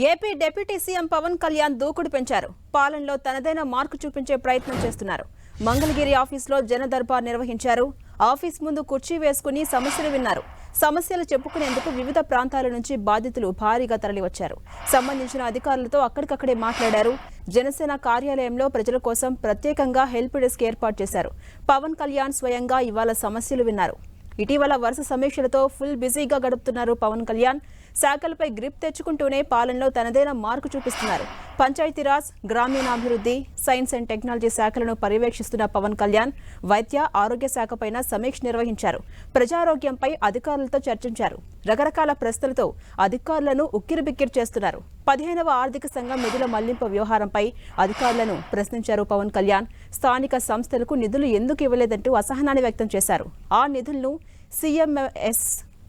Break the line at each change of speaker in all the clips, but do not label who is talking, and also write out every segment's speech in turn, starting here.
AP deputy CM Pawan Kalyan దూకుడు పెంచారు. పాలనలో తనదైన మార్కు చూపించే ప్రయత్నం చేస్తున్నారు. మంగళగిరి ఆఫీసులో జనదర్బార్ నిర్వహించారు. ఆఫీస్ ముందు కుర్చీ వేసుకుని సమస్యలు విన్నారు. సమస్యలు చెప్పుకునేందుకు వివిధ ప్రాంతాల నుంచి బాధితులు భారీగా తరలివచ్చారు. సంబంధించిన అధికారులతో అక్కడికక్కడే మాట్లాడారు. జనసేన కార్యాలయంలో ప్రజల కోసం ప్రత్యేకంగా హెల్ప్ డెస్క్ ఏర్పాటు చేశారు. పవన్ కళ్యాణ్ స్వయంగా ఇవాళ సమస్యలు విన్నారు. ఇటీవల వరుస సమీక్షలతో ఫుల్ బిజీగా గడుపుతున్నారు పవన్ కళ్యాణ్. శాఖలపై గ్రిప్ తెచ్చుకుంటూనే పాలనలో తనదైన మార్కు చూపిస్తున్నారు. పంచాయతీరాజ్ గ్రామీణాభివృద్ధి సైన్స్ అండ్ టెక్నాలజీ శాఖలను పర్యవేక్షిస్తున్న పవన్ కళ్యాణ్ వైద్య ఆరోగ్య శాఖపైన సమీక్ష నిర్వహించారు. ప్రజారోగ్యంపై అధికారులతో చర్చించారు. రకరకాల ప్రశ్నలతో అధికారులను ఉక్కిరిబిక్కిరి చేస్తున్నారు. పదిహేనవ ఆర్థిక సంఘం నిధుల మళ్ళింపు వ్యవహారంపై అధికారులను ప్రశ్నించారు పవన్ కళ్యాణ్. స్థానిక సంస్థలకు నిధులు ఎందుకు ఇవ్వలేదంటూ అసహనాన్ని వ్యక్తం చేశారు. ఆ నిధులను సీఎంఎస్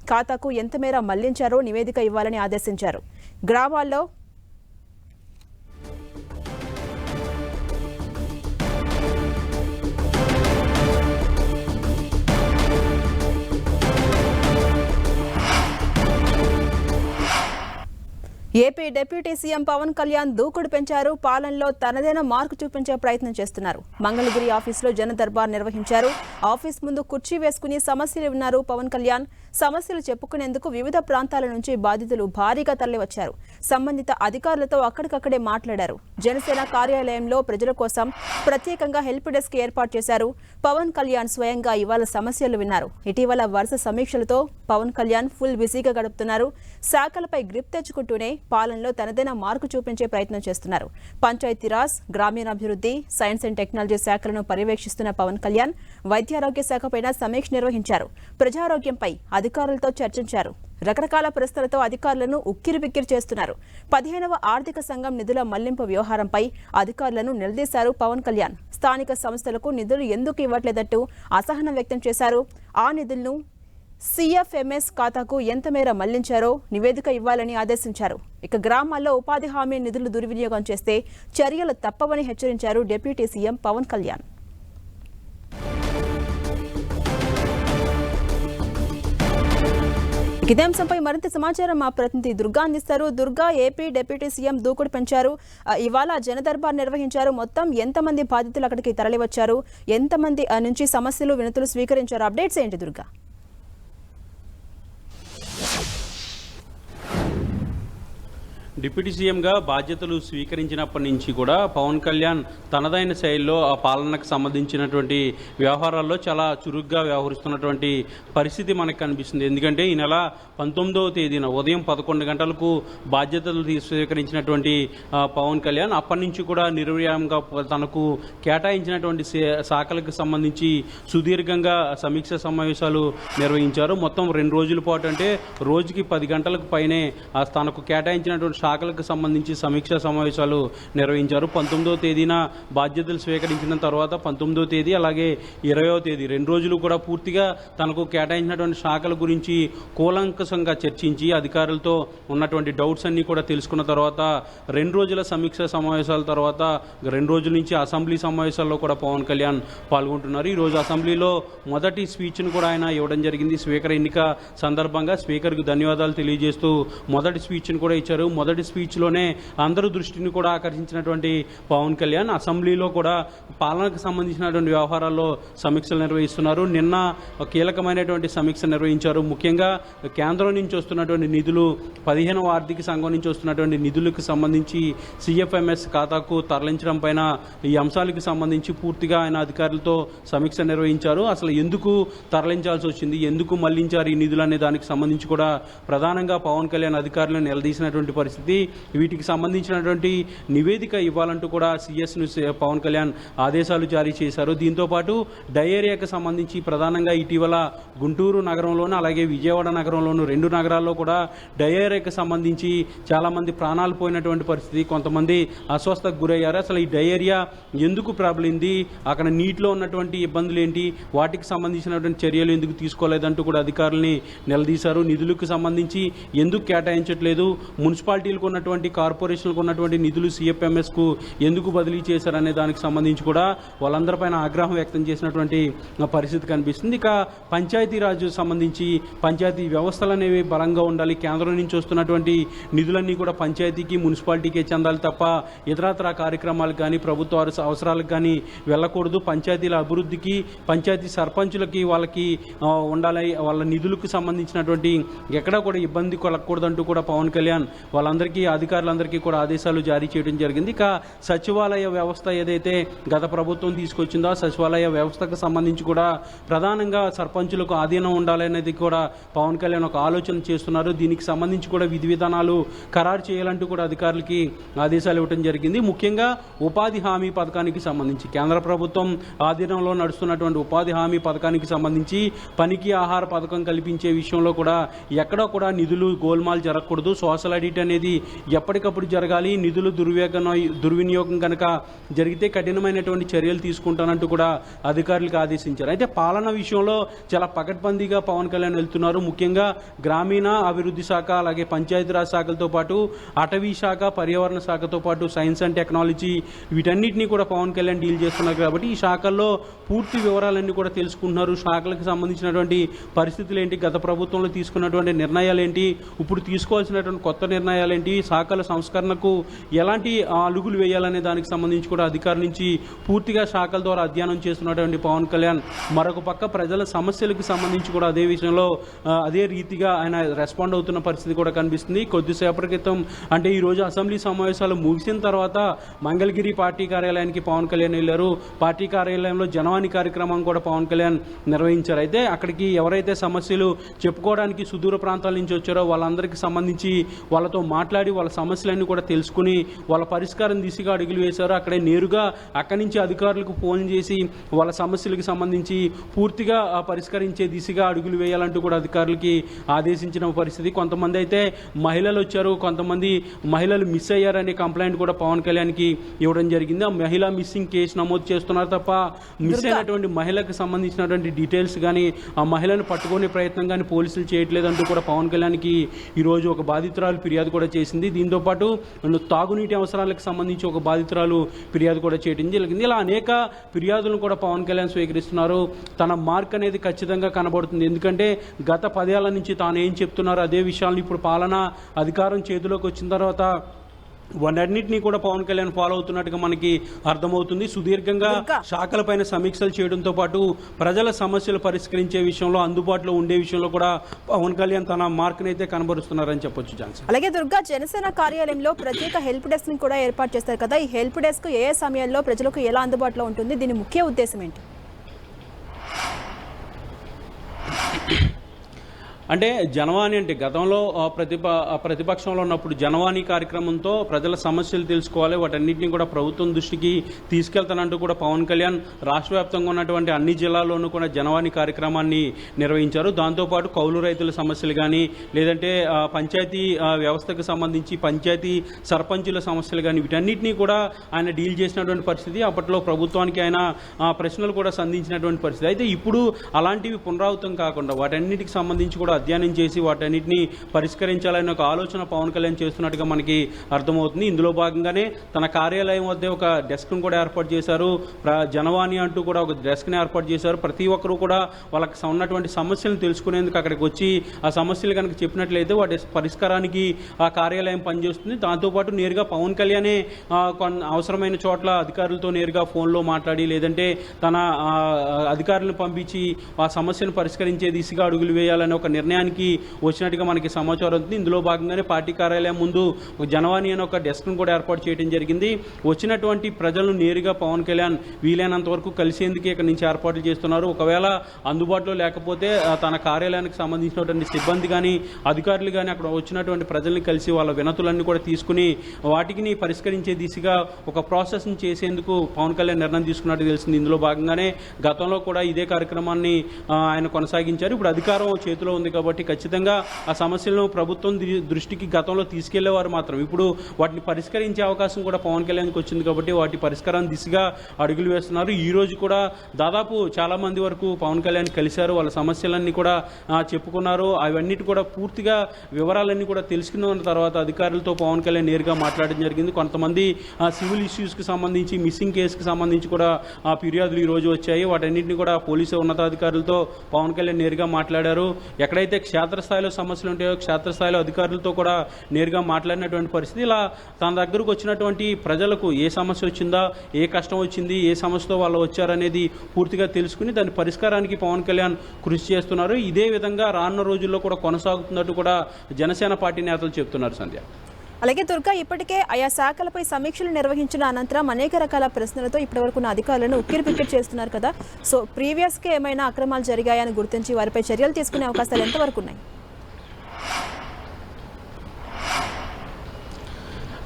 ఖాతాకు ఎంత మేర మళ్ళించారో నివేదిక ఇవ్వాలని ఆదేశించారు. గ్రామాల్లో AP deputy CM Pawan Kalyan దూకుడు పెంచారు. పాలనలో తనదైన మార్కు చూపించే ప్రయత్నం చేస్తున్నారు. మంగళగిరి ఆఫీసులో జన దర్బార్ నిర్వహించారు. ఆఫీస్ ముందు కుర్చీ వేసుకుని సమస్యలు విన్నారు పవన్ కళ్యాణ్. సమస్యలు చెప్పుకునేందుకు వివిధ ప్రాంతాల నుంచి బాధితులు భారీగా తరలివచ్చారు. సంబంధిత అధికారులతో అక్కడికక్కడే మాట్లాడారు. జనసేన కార్యాలయంలో ప్రజల కోసం ప్రత్యేకంగా హెల్ప్ డెస్క్ ఏర్పాటు చేశారు. పవన్ కళ్యాణ్ స్వయంగా ఇవాళ సమస్యలు విన్నారు. ఇటీవల వరుస సమీక్షలతో పవన్ కళ్యాణ్ ఫుల్ బిజీగా గడుపుతున్నారు. శాఖలపై గ్రిప్ తెచ్చుకుంటూనే పాలనలో తనదైన మార్కు చూపించే ప్రయత్నం చేస్తున్నారు. పంచాయతీరాజ్ గ్రామీణాభివృద్ధి సైన్స్ అండ్ టెక్నాలజీ శాఖలను పర్యవేక్షిస్తున్న పవన్ కళ్యాణ్ వైద్యారోగ్య శాఖపైన సమీక్ష నిర్వహించారు. ప్రజారోగ్యంపై అధికారులతో చర్చించారు. రకరకాల ప్రశ్నలతో అధికారులను ఉక్కిరిబిక్కిరి చేస్తున్నారు. పదిహేనవ ఆర్థిక సంఘం నిధుల మళ్ళింపు వ్యవహారంపై అధికారులను నిలదీశారు పవన్ కళ్యాణ్. స్థానిక సంస్థలకు నిధులు ఎందుకు ఇవ్వట్లేదంటూ అసహనం వ్యక్తం చేశారు. ఆ నిధులను సీఎఫ్ఎంఎస్ ఖాతాకు ఎంత మేర మళ్ళించారో నివేదిక ఇవ్వాలని ఆదేశించారు. ఇక గ్రామాల్లో ఉపాధి హామీ నిధులు దుర్వినియోగం చేస్తే చర్యలు తప్పవని హెచ్చరించారు డిప్యూటీ సీఎం పవన్ కళ్యాణ్. గిదాంశంపై ఇదే అంశంపై మరింత సమాచారం మా ప్రతినిధి దుర్గా అందిస్తారు. దుర్గా ఏపీ డిప్యూటీ సీఎం దూకుడు పెంచారు. ఇవాళ జనదర్బార్ నిర్వహించారు. మొత్తం ఎంతమంది బాధితులు అక్కడికి తరలివచ్చారు? ఎంతమంది ఆ, నుంచి సమస్యలు వినతులు స్వీకరించారు? అప్డేట్స్ ఏంటి దుర్గా?
డిప్యూటీ సీఎంగా బాధ్యతలు స్వీకరించినప్పటి నుంచి కూడా పవన్ కళ్యాణ్ తనదైన శైలిలో ఆ పాలనకు సంబంధించినటువంటి వ్యవహారాల్లో చాలా చురుగ్గా వ్యవహరిస్తున్నటువంటి పరిస్థితి మనకు కనిపిస్తుంది. ఎందుకంటే ఈ నెల పంతొమ్మిదవ తేదీన ఉదయం పదకొండు గంటలకు బాధ్యతలు స్వీకరించినటువంటి పవన్ కళ్యాణ్ అప్పటి నుంచి కూడా నిర్వయంగా తనకు కేటాయించినటువంటి శాఖలకు సంబంధించి సుదీర్ఘంగా సమీక్ష సమావేశాలు నిర్వహించారు. మొత్తం రెండు రోజుల పాటు అంటే రోజుకి పది గంటలకు పైనే తనకు కేటాయించినటువంటి శాఖలకు సంబంధించి సమీక్షా సమావేశాలు నిర్వహించారు. పంతొమ్మిదవ తేదీన బాధ్యతలు స్వీకరించిన తర్వాత పంతొమ్మిదవ తేదీ అలాగే ఇరవయో తేదీ రెండు రోజులు కూడా పూర్తిగా తనకు కేటాయించినటువంటి శాఖల గురించి కూలంకషంగా చర్చించి అధికారులతో ఉన్నటువంటి డౌట్స్ అన్నీ కూడా తెలుసుకున్న తర్వాత రెండు రోజుల సమీక్ష సమావేశాల తర్వాత రెండు రోజుల నుంచి అసెంబ్లీ సమావేశాల్లో కూడా పవన్ కళ్యాణ్ పాల్గొంటున్నారు. ఈ రోజు అసెంబ్లీలో మొదటి స్పీచ్ను కూడా ఆయన ఇవ్వడం జరిగింది. స్పీకర్ ఎన్నిక సందర్భంగా స్పీకర్కు ధన్యవాదాలు తెలియజేస్తూ మొదటి స్పీచ్ను కూడా ఇచ్చారు. మొదటి స్పీచ్లోనే అందరి దృష్టిని కూడా ఆకర్షించినటువంటి పవన్ కళ్యాణ్. అసెంబ్లీలో కూడా పాలనకు సంబంధించినటువంటి వ్యవహారాల్లో సమీక్షలు నిర్వహిస్తున్నారు. నిన్న కీలకమైనటువంటి సమీక్ష నిర్వహించారు. ముఖ్యంగా కేంద్రం నుంచి వస్తున్నటువంటి నిధులు పదిహేనవ ఆర్థిక సంఘం నుంచి వస్తున్నటువంటి నిధులకు సంబంధించి సిఎఫ్ఎంఎస్ ఖాతాకు తరలించడం పైన ఈ అంశాలకు సంబంధించి పూర్తిగా ఆయన అధికారులతో సమీక్ష నిర్వహించారు. అసలు ఎందుకు తరలించాల్సి వచ్చింది? ఎందుకు మళ్ళించారు ఈ నిధులు అనే దానికి సంబంధించి కూడా ప్రధానంగా పవన్ కళ్యాణ్ అధికారులను నిలదీసినటువంటి పరిస్థితి వీటికి సంబంధించినటువంటి నివేదిక ఇవ్వాలంటూ కూడా సిఎస్ను పవన్ కళ్యాణ్ ఆదేశాలు జారీ చేశారు. దీంతో పాటు సంబంధించి ప్రధానంగా ఇటీవల గుంటూరు నగరంలోను అలాగే విజయవాడ నగరంలోను రెండు నగరాల్లో కూడా డయేరియాకు సంబంధించి చాలామంది ప్రాణాలు పోయినటువంటి పరిస్థితి కొంతమంది అస్వస్థకు గురయ్యారు. అసలు ఈ డయేరియా ఎందుకు ప్రాబ్లమింది అక్కడ నీటిలో ఉన్నటువంటి ఇబ్బందులు ఏంటి? వాటికి సంబంధించినటువంటి చర్యలు ఎందుకు తీసుకోలేదంటూ కూడా అధికారుల్ని నిలదీశారు. నిధులకు సంబంధించి ఎందుకు కేటాయించట్లేదు? మున్సిపాలిటీ కంపెనీలకు ఉన్నటువంటి కార్పొరేషన్లకు ఉన్నటువంటి నిధులు సిఎఫ్ఎంఎస్కు ఎందుకు బదిలీ చేశారనే దానికి సంబంధించి కూడా వాళ్ళందరిపైన ఆగ్రహం వ్యక్తం చేసినటువంటి పరిస్థితి కనిపిస్తుంది. ఇక పంచాయతీరాజ్ సంబంధించి పంచాయతీ వ్యవస్థలు అనేవి బలంగా ఉండాలి. కేంద్రం నుంచి వస్తున్నటువంటి నిధులన్నీ కూడా పంచాయతీకి మున్సిపాలిటీకే చెందాలి తప్ప ఇతరత్ర కార్యక్రమాలకు కానీ ప్రభుత్వ అవసరాలకు కానీ వెళ్ళకూడదు. పంచాయతీల అభివృద్ధికి పంచాయతీ సర్పంచులకి వాళ్ళకి ఉండాలి. వాళ్ళ నిధులకు సంబంధించినటువంటి ఎక్కడా కూడా ఇబ్బంది కలగకూడదంటూ కూడా పవన్ కళ్యాణ్ అందరికీ అధికారులందరికీ కూడా ఆదేశాలు జారీ చేయడం జరిగింది. ఇక సచివాలయ వ్యవస్థ ఏదైతే గత ప్రభుత్వం తీసుకొచ్చిందో ఆ సచివాలయ వ్యవస్థకు సంబంధించి కూడా ప్రధానంగా సర్పంచులకు ఆధీనం ఉండాలనేది కూడా పవన్ కళ్యాణ్ ఒక ఆలోచన చేస్తున్నారు. దీనికి సంబంధించి కూడా విధి విధానాలు ఖరారు చేయాలంటూ కూడా అధికారులకి ఆదేశాలు ఇవ్వడం జరిగింది. ముఖ్యంగా ఉపాధి హామీ పథకానికి సంబంధించి కేంద్ర ప్రభుత్వం ఆధీనంలో నడుస్తున్నటువంటి ఉపాధి హామీ పథకానికి సంబంధించి పనికి ఆహార పథకం కల్పించే విషయంలో కూడా ఎక్కడా కూడా నిధులు గోల్మాల్ జరగకూడదు. సోషల్ ఆడిట్ అనేది ఎప్పటికప్పుడు జరగాలి. నిధులు దుర్వ్యాగం దుర్వినియోగం కనుక జరిగితే కఠినమైనటువంటి చర్యలు తీసుకుంటానంటూ కూడా అధికారులకు ఆదేశించారు. అయితే పాలన విషయంలో చాలా పకడ్బందీగా పవన్ కళ్యాణ్ వెళ్తున్నారు. ముఖ్యంగా గ్రామీణ అభివృద్ధి శాఖ అలాగే పంచాయతీరాజ్ శాఖలతో పాటు అటవీ శాఖ పర్యావరణ శాఖతో పాటు సైన్స్ అండ్ టెక్నాలజీ వీటన్నిటిని కూడా పవన్ కళ్యాణ్ డీల్ చేస్తున్నారు కాబట్టి ఈ శాఖల్లో పూర్తి వివరాలన్నీ కూడా తెలుసుకుంటున్నారు. శాఖలకు సంబంధించినటువంటి పరిస్థితులు ఏంటి? గత ప్రభుత్వంలో తీసుకున్నటువంటి నిర్ణయాలు ఏంటి? ఇప్పుడు తీసుకోవాల్సినటువంటి కొత్త నిర్ణయాలు ఏంటి? శాఖల సంస్కరణకు ఎలాంటి అలుగులు వేయాలనే దానికి సంబంధించి కూడా అధికారుల నుంచి పూర్తిగా శాఖల ద్వారా అధ్యయనం చేస్తున్నటువంటి పవన్ కళ్యాణ్ మరొక పక్క ప్రజల సమస్యలకు సంబంధించి కూడా అదే విషయంలో అదే రీతిగా ఆయన రెస్పాండ్ అవుతున్న పరిస్థితి కూడా కనిపిస్తుంది. కొద్దిసేపటి క్రితం అంటే ఈరోజు అసెంబ్లీ సమావేశాలు ముగిసిన తర్వాత మంగళగిరి పార్టీ కార్యాలయానికి పవన్ కళ్యాణ్ వెళ్ళారు. పార్టీ కార్యాలయంలో జనవాణి కార్యక్రమం కూడా పవన్ కళ్యాణ్ నిర్వహించారు. అయితే అక్కడికి ఎవరైతే సమస్యలు చెప్పుకోవడానికి సుదూర ప్రాంతాల నుంచి వచ్చారో వాళ్ళందరికీ సంబంధించి వాళ్ళతో మాట్లాడి వాళ్ళ సమస్యలన్నీ కూడా తెలుసుకుని వాళ్ళ పరిష్కారం దిశగా అడుగులు వేశారు. అక్కడే నేరుగా అక్కడి నుంచి అధికారులకు ఫోన్ చేసి వాళ్ళ సమస్యలకు సంబంధించి పూర్తిగా పరిష్కరించే దిశగా అడుగులు వేయాలంటూ కూడా అధికారులకి ఆదేశించిన పరిస్థితి. కొంతమంది అయితే మహిళలు వచ్చారు. కొంతమంది మహిళలు మిస్ అయ్యారనే కంప్లైంట్ కూడా పవన్ కళ్యాణ్కి ఇవ్వడం జరిగింది. ఆ మహిళ మిస్సింగ్ కేసు నమోదు చేస్తున్నారు తప్ప మిస్ అయినటువంటి మహిళకు సంబంధించినటువంటి డీటెయిల్స్ కానీ ఆ మహిళను పట్టుకునే ప్రయత్నం కానీ పోలీసులు చేయట్లేదంటూ కూడా పవన్ కళ్యాణ్కి ఈరోజు ఒక బాధితురాలు ఫిర్యాదు కూడా చేసింది. దీంతో పాటు తాగునీటి అవసరాలకు సంబంధించి ఒక బాధితురాలు ఫిర్యాదు కూడా చేయడం జరిగింది. ఇలా అనేక ఫిర్యాదులను కూడా పవన్ కళ్యాణ్ స్వీకరిస్తున్నారు. తన మార్క్ అనేది ఖచ్చితంగా కనబడుతుంది. ఎందుకంటే గత పదేళ్ళ నుంచి తాను ఏం చెప్తున్నారో అదే విషయాలను ఇప్పుడు పాలన అధికారం చేతిలోకి వచ్చిన తర్వాత వాటన్నిటినీ కూడా పవన్ కళ్యాణ్ ఫాలో అవుతున్నట్టుగా మనకి అర్థమవుతుంది. సుదీర్ఘంగా. శాఖలపైన సమీక్షలు చేయడంతో పాటు ప్రజల సమస్యలు పరిష్కరించే విషయంలో అందుబాటులో ఉండే విషయంలో కూడా పవన్ కళ్యాణ్ తన మార్క్ని అయితే కనబరుస్తున్నారని చెప్పొచ్చు జాన్సన్
అలాగే దుర్గా జనసేన కార్యాలయంలో ప్రత్యేక హెల్ప్ డెస్క్ని కూడా ఏర్పాటు చేస్తారు కదా. ఈ హెల్ప్ డెస్క్ ఏ ఏ సమయాల్లో ప్రజలకు ఎలా అందుబాటులో ఉంటుంది? దీని ముఖ్య ఉద్దేశం ఏంటి?
అంటే జనవాణి అంటే గతంలో ప్రతిప ప్రతిపక్షంలో ఉన్నప్పుడు జనవాణి కార్యక్రమంతో ప్రజల సమస్యలు తెలుసుకోవాలి వాటన్నిటిని కూడా ప్రభుత్వం దృష్టికి తీసుకెళ్తానంటూ కూడా పవన్ కళ్యాణ్ రాష్ట్ర వ్యాప్తంగా ఉన్నటువంటి అన్ని జిల్లాల్లోనూ కూడా జనవాణి కార్యక్రమాన్ని నిర్వహించారు. దాంతోపాటు కౌలు రైతుల సమస్యలు కానీ లేదంటే పంచాయతీ వ్యవస్థకు సంబంధించి పంచాయతీ సర్పంచుల సమస్యలు కానీ వీటన్నిటినీ కూడా ఆయన డీల్ చేసినటువంటి పరిస్థితి అప్పట్లో ప్రభుత్వానికి ఆయన ప్రశ్నలు కూడా సంధించినటువంటి పరిస్థితి. అయితే ఇప్పుడు అలాంటివి పునరావృతం కాకుండా వాటన్నిటికి సంబంధించి కూడా అధ్యయనం చేసి వాటన్నిటిని పరిష్కరించాలనే ఒక ఆలోచన పవన్ కళ్యాణ్ చేస్తున్నట్టుగా మనకి అర్థమవుతుంది. ఇందులో భాగంగానే తన కార్యాలయం వద్ద ఒక డెస్క్ను కూడా ఏర్పాటు చేశారు. ప్ర- జనవాణి అంటూ కూడా ఒక డెస్క్ని ఏర్పాటు చేశారు. ప్రతి ఒక్కరూ కూడా వాళ్ళకి ఉన్నటువంటి సమస్యలను తెలుసుకునేందుకు అక్కడికి వచ్చి ఆ సమస్యలు కనుక చెప్పినట్లయితే వాటి పరిష్కారానికి ఆ కార్యాలయం పనిచేస్తుంది. దాంతోపాటు నేరుగా పవన్ కళ్యాణే ఆ, అవసరమైన చోట్ల అధికారులతో నేరుగా ఫోన్లో మాట్లాడి లేదంటే తన అధికారులను పంపించి ఆ సమస్యను పరిష్కరించే దిశగా అడుగులు వేయాలని ఒక నిర్ణయానికి వచ్చినట్టుగా మనకి సమాచారం ఉంది ఇందులో భాగంగానే పార్టీ కార్యాలయం ముందు జనవాణి అనే ఒక డెస్క్ను కూడా ఏర్పాటు చేయడం జరిగింది. వచ్చినటువంటి ప్రజలను నేరుగా పవన్ కళ్యాణ్ వీలైనంత వరకు కలిసేందుకు ఇక్కడ నుంచి ఏర్పాట్లు చేస్తున్నారు. ఒకవేళ అందుబాటులో లేకపోతే తన కార్యాలయానికి సంబంధించినటువంటి సిబ్బంది కానీ అధికారులు కానీ అక్కడ వచ్చినటువంటి ప్రజల్ని కలిసి వాళ్ళ వినతులన్నీ కూడా తీసుకుని వాటికిని పరిష్కరించే దిశగా ఒక ప్రాసెస్ని చేసేందుకు పవన్ కళ్యాణ్ నిర్ణయం తీసుకున్నట్టు తెలిసింది. ఇందులో భాగంగానే గతంలో కూడా ఇదే కార్యక్రమాన్ని ఆయన కొనసాగించారు. ఇప్పుడు అధికారం చేతిలో ఉంది కాబట్టి ఖచ్చితంగా ఆ సమస్యలను ప్రభుత్వం దృష్టికి గతంలో తీసుకెళ్ళేవారు మాత్రం. ఇప్పుడు వాటిని పరిష్కరించే అవకాశం కూడా పవన్ కళ్యాణ్కి వచ్చింది కాబట్టి వాటి పరిష్కారం దిశగా అడుగులు వేస్తున్నారు. ఈ రోజు కూడా దాదాపు చాలా మంది వరకు పవన్ కళ్యాణ్ కలిశారు. వాళ్ళ సమస్యలన్నీ కూడా చెప్పుకున్నారు. అవన్నిటి కూడా పూర్తిగా వివరాలన్నీ కూడా తెలుసుకున్న తర్వాత అధికారులతో పవన్ కళ్యాణ్ నేరుగా మాట్లాడడం జరిగింది. కొంతమంది సివిల్ ఇష్యూస్కి సంబంధించి మిస్సింగ్ కేసుకి సంబంధించి కూడా ఆ ఫిర్యాదులు ఈ రోజు వచ్చాయి. వాటన్నింటినీ కూడా పోలీసు ఉన్నతాధికారులతో పవన్ కళ్యాణ్ నేరుగా మాట్లాడారు. ఎక్కడైతే క్షేత్రస్థాయిలో సమస్యలు ఉంటాయో క్షేత్రస్థాయిలో అధికారులతో కూడా నేరుగా మాట్లాడినటువంటి పరిస్థితి ఇలా తన దగ్గరకు వచ్చినటువంటి ప్రజలకు ఏ సమస్య వచ్చిందా ఏ కష్టం వచ్చింది ఏ సమస్యతో వాళ్ళు వచ్చారనేది పూర్తిగా తెలుసుకుని దాని పరిష్కారానికి పవన్ కళ్యాణ్ కృషి చేస్తున్నారు. ఇదే విధంగా రానున్న రోజుల్లో కూడా కొనసాగుతున్నట్టు కూడా జనసేన పార్టీ నేతలు చెప్తున్నారు సంధ్య.
అలాగే దుర్గా ఇప్పటికే ఆయా శాఖలపై సమీక్షలు నిర్వహించిన అనంతరం అనేక రకాల ప్రశ్నలతో ఇప్పటివరకు ఉన్న అధికారులను ఉక్కిరిపిక్కిరి చేస్తున్నారు కదా. సో ప్రీవియస్గా ఏమైనా అక్రమాలు జరిగాయని గుర్తించి వారిపై చర్యలు తీసుకునే అవకాశాలు ఎంతవరకు ఉన్నాయి?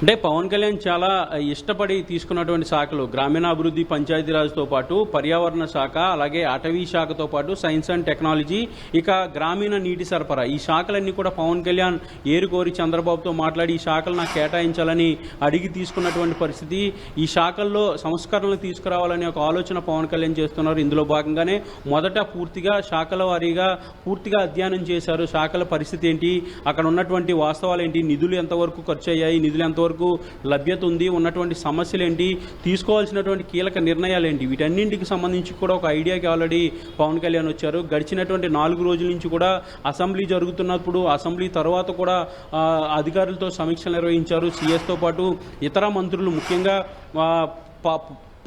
అంటే పవన్ కళ్యాణ్ చాలా ఇష్టపడి తీసుకున్నటువంటి శాఖలు గ్రామీణాభివృద్ధి పంచాయతీరాజ్తో పాటు పర్యావరణ శాఖ అలాగే అటవీ శాఖతో పాటు సైన్స్ అండ్ టెక్నాలజీ ఇక గ్రామీణ నీటి సరఫరా. ఈ శాఖలన్నీ కూడా పవన్ కళ్యాణ్ ఏరుకోరి చంద్రబాబుతో మాట్లాడి ఈ శాఖలు నాకు కేటాయించాలని అడిగి తీసుకున్నటువంటి పరిస్థితి. ఈ శాఖల్లో సంస్కరణలు తీసుకురావాలనే ఒక ఆలోచన పవన్ కళ్యాణ్ చేస్తున్నారు. ఇందులో భాగంగానే మొదట పూర్తిగా శాఖల వారీగా పూర్తిగా అధ్యయనం చేశారు. శాఖల పరిస్థితి ఏంటి? అక్కడ ఉన్నటువంటి వాస్తవాలు ఏంటి? నిధులు ఎంతవరకు ఖర్చు అయ్యాయి నిధులు ఎంతవరకు లభ్యత ఉంది ఉన్నటువంటి సమస్యలు ఏంటి తీసుకోవాల్సినటువంటి కీలక నిర్ణయాలు ఏంటి వీటన్నింటికి సంబంధించి కూడా ఒక ఐడియాకి ఆల్రెడీ పవన్ కళ్యాణ్ వచ్చారు. గడిచినటువంటి నాలుగు రోజుల నుంచి కూడా అసెంబ్లీ జరుగుతున్నప్పుడు అసెంబ్లీ తర్వాత కూడా అధికారులతో సమీక్షలు నిర్వహించారు. సీఎస్తో పాటు ఇతర మంత్రులు ముఖ్యంగా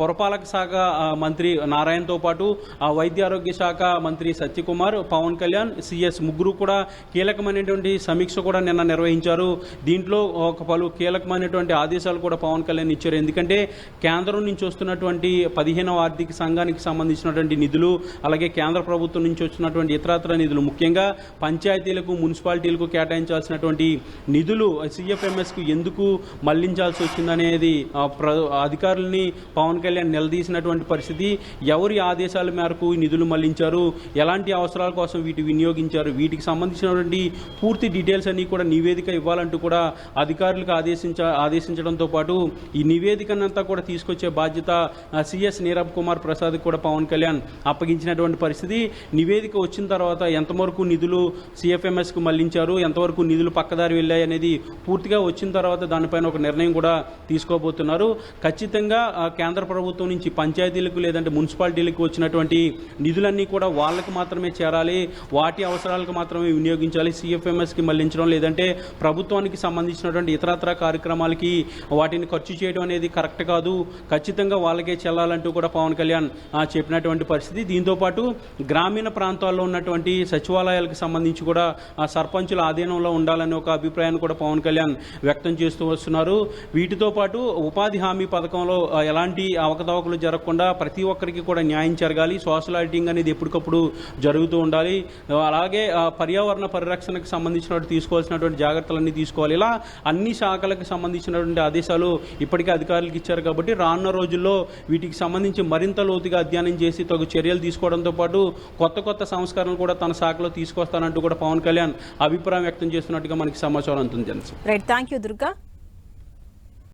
పురపాలక శాఖ మంత్రి నారాయణతో పాటు ఆ వైద్య ఆరోగ్య శాఖ మంత్రి సత్యకుమార్ పవన్ కళ్యాణ్ సిఎస్ ముగ్గురు కూడా కీలకమైనటువంటి సమీక్ష కూడా నిన్న నిర్వహించారు. దీంట్లో ఒక పలు కీలకమైనటువంటి ఆదేశాలు కూడా పవన్ కళ్యాణ్ ఇచ్చారు. ఎందుకంటే కేంద్రం నుంచి వస్తున్నటువంటి పదిహేనవ ఆర్థిక సంఘానికి సంబంధించినటువంటి నిధులు అలాగే కేంద్ర ప్రభుత్వం నుంచి వచ్చినటువంటి ఇతరత్ర నిధులు ముఖ్యంగా పంచాయతీలకు మున్సిపాలిటీలకు కేటాయించాల్సినటువంటి నిధులు సిఎఫ్ఎంఎస్కు ఎందుకు మళ్ళించాల్సి వచ్చిందనేది ప్ర- అధికారుల్ని పవన్ కళ్యాణ్ నిలదీసినటువంటి పరిస్థితి. ఎవరి ఆదేశాల మేరకు నిధులు మళ్ళించారు? ఎలాంటి అవసరాల కోసం వీటి వినియోగించారు? వీటికి సంబంధించినటువంటి పూర్తి డీటెయిల్స్ అన్ని కూడా నివేదిక ఇవ్వాలంటూ కూడా అధికారులకు ఆదేశించ ఆదేశించడంతో పాటు ఈ నివేదికనంతా కూడా తీసుకొచ్చే బాధ్యత సిఎస్ నీరబ్ కుమార్ ప్రసాద్ కూడా పవన్ కళ్యాణ్ అప్పగించినటువంటి పరిస్థితి. నివేదిక వచ్చిన తర్వాత ఎంతవరకు నిధులు సిఎఫ్ఎంఎస్కు మళ్ళించారు? ఎంతవరకు నిధులు పక్కదారి వెళ్ళాయి అనేది పూర్తిగా వచ్చిన తర్వాత దానిపైన ఒక నిర్ణయం కూడా తీసుకోబోతున్నారు. ఖచ్చితంగా కేంద్ర ప్రభుత్వం నుంచి పంచాయతీలకు లేదంటే మున్సిపాలిటీలకు వచ్చినటువంటి నిధులన్నీ కూడా వాళ్ళకి మాత్రమే చేరాలి. వాటి అవసరాలకు మాత్రమే వినియోగించాలి. సిఎఫ్ఎంఎస్కి మళ్ళించడం లేదంటే ప్రభుత్వానికి సంబంధించినటువంటి ఇతరత్ర కార్యక్రమాలకి వాటిని ఖర్చు చేయడం అనేది కరెక్ట్ కాదు. ఖచ్చితంగా వాళ్ళకే చెల్లాలంటూ కూడా పవన్ కళ్యాణ్ చెప్పినటువంటి పరిస్థితి. దీంతో పాటు గ్రామీణ ప్రాంతాల్లో ఉన్నటువంటి సచివాలయాలకు సంబంధించి కూడా సర్పంచుల ఆధీనంలో ఉండాలనే ఒక అభిప్రాయాన్ని కూడా పవన్ కళ్యాణ్ వ్యక్తం చేస్తూ వస్తున్నారు. వీటితో పాటు ఉపాధి హామీ పథకంలో ఎలాంటి అవకతవకలు జరగకుండా ప్రతి ఒక్కరికి కూడా న్యాయం జరగాలి. సోషల్ ఆడిటింగ్ అనేది ఎప్పటికప్పుడు జరుగుతూ ఉండాలి. అలాగే పర్యావరణ పరిరక్షణకు సంబంధించినటువంటి తీసుకోవాల్సినటువంటి జాగ్రత్తలన్నీ తీసుకోవాలి. ఇలా అన్ని శాఖలకు సంబంధించినటువంటి ఆదేశాలు ఇప్పటికే అధికారులకు ఇచ్చారు కాబట్టి రానున్న రోజుల్లో వీటికి సంబంధించి మరింత లోతుగా అధ్యయనం చేసి తగు చర్యలు తీసుకోవడంతో పాటు కొత్త కొత్త సంస్కరణలు కూడా తన శాఖలో తీసుకొస్తానంటూ కూడా పవన్ కళ్యాణ్ అభిప్రాయం వ్యక్తం చేస్తున్నట్టుగా మనకి సమాచారం అందుతుంది.
Right thank you Durga